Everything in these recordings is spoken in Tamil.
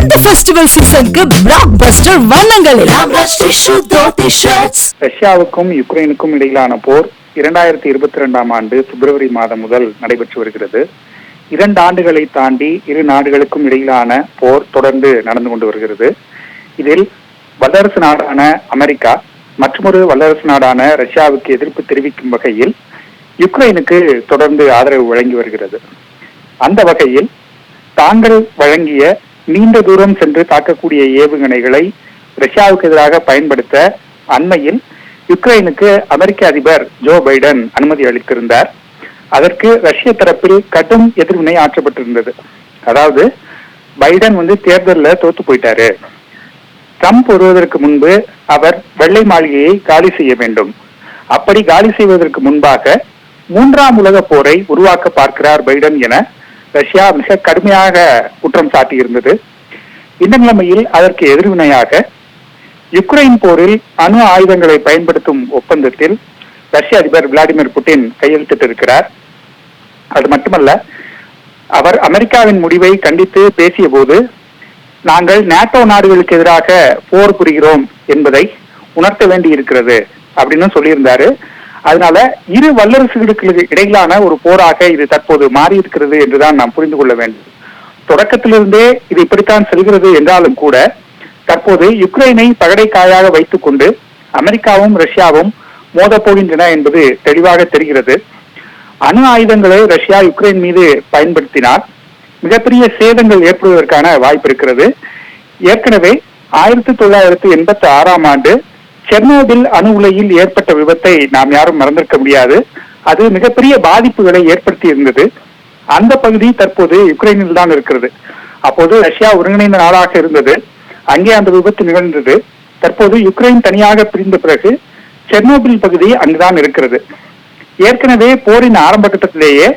இந்த ஃபெஸ்டிவல் சீசனுக்கு பிளாக் பஸ்டர் வண்ணங்களில் ரஷ்யாவுக்கும் யுக்ரைனுக்கும் இடையிலான போர் இரண்டாயிரத்தி இருபத்தி ரெண்டாம் ஆண்டு பிப்ரவரி மாதம் முதல் நடைபெற்று வருகிறது. இரண்டு ஆண்டுகளை தாண்டி இரு நாடுகளுக்கும் இடையிலான போர் தொடர்ந்து நடந்து கொண்டு வருகிறது. இதில் வல்லரசு நாடான அமெரிக்கா மற்றொரு வல்லரசு நாடான ரஷ்யாவுக்கு எதிர்ப்பு தெரிவிக்கும் வகையில் யுக்ரைனுக்கு தொடர்ந்து ஆதரவு வழங்கி வருகிறது. அந்த வகையில் தாங்கள் வழங்கிய நீண்ட தூரம் சென்று தாக்கக்கூடிய ஏவுகணைகளை ரஷ்யாவுக்கு எதிராக பயன்படுத்த அண்மையில் யுக்ரைனுக்கு அமெரிக்க அதிபர் ஜோ பைடன் அனுமதி அளித்திருந்தார். அதற்கு ரஷ்ய தரப்பில் கடும் எதிர்வினை ஆற்றப்பட்டிருந்தது. அதாவது பைடன் வந்து தேர்தலில் தோத்து போயிட்டாரு. ட்ரம்ப் வருவதற்கு முன்பு அவர் வெள்ளை மாளிகையை காலி செய்ய வேண்டும். அப்படி காலி செய்வதற்கு முன்பாக மூன்றாம் உலக போரை உருவாக்க பார்க்கிறார் பைடன் என ரஷ்யா மிக கடுமையாக குற்றம் சாட்டியிருந்தது. இந்த நிலைமையில் அதற்கு எதிர்வினையாக யுக்ரைன் போரில் அணு ஆயுதங்களை பயன்படுத்தும் ஒப்பந்தத்தில் ரஷ்ய அதிபர் விளாடிமிர் புட்டின் கையெழுத்திட்டிருக்கிறார். அது மட்டுமல்ல அவர் அமெரிக்காவின் முடிவை கண்டித்து பேசிய போது நாங்கள் நேட்டோ நாடுகளுக்கு எதிராக போர் புரிகிறோம் என்பதை உணர்த்த வேண்டி இருக்கிறது அப்படின்னு சொல்லியிருந்தாரு. அதனால இரு வல்லரசுகளுக்கு இடையிலான ஒரு போராக இது தற்போது மாறி இருக்கிறது என்றுதான் நாம் புரிந்து கொள்ள வேண்டும். தொடக்கத்திலிருந்தே இது இப்படித்தான் செல்கிறது என்றாலும் கூட தற்போது யுக்ரைனை பகடைக்காயாக வைத்துக் கொண்டு அமெரிக்காவும் ரஷ்யாவும் மோதப்போகின்றன என்பது தெளிவாக தெரிகிறது. அணு ஆயுதங்களை ரஷ்யா யுக்ரைன் மீது பயன்படுத்தினால் மிகப்பெரிய சேதங்கள் ஏற்படுவதற்கான வாய்ப்பு இருக்கிறது. ஏற்கனவே ஆயிரத்தி தொள்ளாயிரத்தி எண்பத்தி ஆறாம் ஆண்டு செர்னோபில் அணு உலையில் ஏற்பட்ட விபத்தை நாம் யாரும் மறந்திருக்க முடியாது. அது மிகப்பெரிய பாதிப்புகளை ஏற்படுத்தி இருந்தது அந்த பகுதி தற்போது யுக்ரைனில் தான் இருக்கிறது. அப்போது ரஷ்யா ஒருங்கிணைந்த நாடாக இருந்தது. அங்கே அந்த விபத்து நிகழ்ந்தது. தற்போது யுக்ரைன் தனியாக பிரிந்த பிறகு செர்னோபில் பகுதி அங்குதான் இருக்கிறது. ஏற்கனவே போரின் ஆரம்ப கட்டத்திலேயே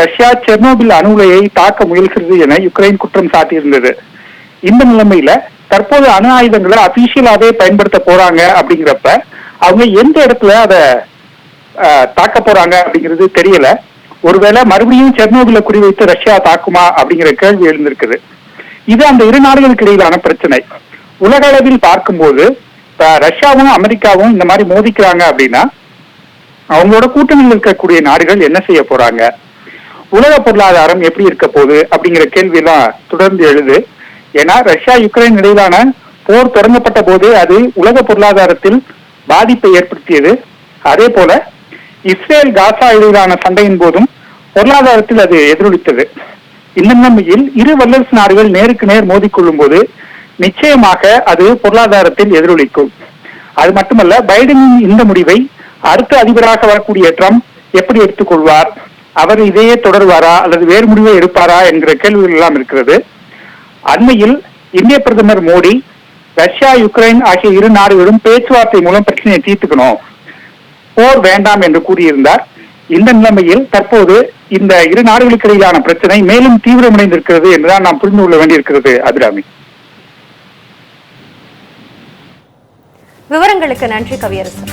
ரஷ்யா செர்னோபில் அணு உலையை தாக்க முயல்கிறது என யுக்ரைன் குற்றம் சாட்டியிருந்தது. இந்த நிலைமையில தற்போது அணு ஆயுதங்களை அபிஷியலாவே பயன்படுத்த போறாங்க அப்படிங்கிறப்ப அவங்க எந்த இடத்துல அதை தாக்க போறாங்க அப்படிங்கிறது தெரியல. ஒருவேளை மறுபடியும் செர்னோபில குறிவைத்து ரஷ்யா தாக்குமா அப்படிங்கிற கேள்வி எழுந்திருக்குது. இது அந்த இரு நாடுகளுக்கு இடையிலான பிரச்சனை. உலக அளவில் பார்க்கும்போது இப்ப ரஷ்யாவும் அமெரிக்காவும் இந்த மாதிரி மோதிக்கிறாங்க அப்படின்னா அவங்களோட கூட்டணியில் இருக்கக்கூடிய நாடுகள் என்ன செய்ய போறாங்க? உலக பொருளாதாரம் எப்படி இருக்க போகுது அப்படிங்கிற கேள்வி எல்லாம் தொடர்ந்து எழுது. ஏன்னா ரஷ்யா யுக்ரைன் இடையிலான போர் தொடங்கப்பட்ட போதே அது உலக பொருளாதாரத்தில் பாதிப்பை ஏற்படுத்தியது. அதே போல இஸ்ரேல் காசா இடையிலான சண்டையின் போதும் பொருளாதாரத்தில் அது எதிரொலித்தது. இந்த நிலைமையில் இரு வல்லரசு நாடுகள் நேருக்கு நேர் மோதிக்கொள்ளும் போது நிச்சயமாக அது பொருளாதாரத்தில் எதிரொலிக்கும். அது மட்டுமல்ல பைடனின் இந்த முடிவை அடுத்த அதிபராக வரக்கூடிய ட்ரம்ப் எப்படி எடுத்துக்கொள்வார்? அவர் இதையே தொடர்வாரா அல்லது வேறு முடிவை எடுப்பாரா என்கிற கேள்விகள் எல்லாம் இருக்கிறது. அண்மையில் இந்திய பிரதமர் மோடி ரஷ்யா யுக்ரைன் ஆகிய இரு நாடுகளும் பேச்சுவார்த்தை மூலம் பிரச்சனையை தீர்த்துக்கணும். போர் வேண்டாம் என்று கூறியிருந்தார். இந்த நிலைமையில் தற்போது இந்த இரு நாடுகளுக்கு இடையிலான பிரச்சனை மேலும் தீவிரமடைந்திருக்கிறது என்றுதான் நாம் புரிந்து கொள்ள வேண்டியிருக்கிறது அபிராமி. விவரங்களுக்கு நன்றி கவியரசன்.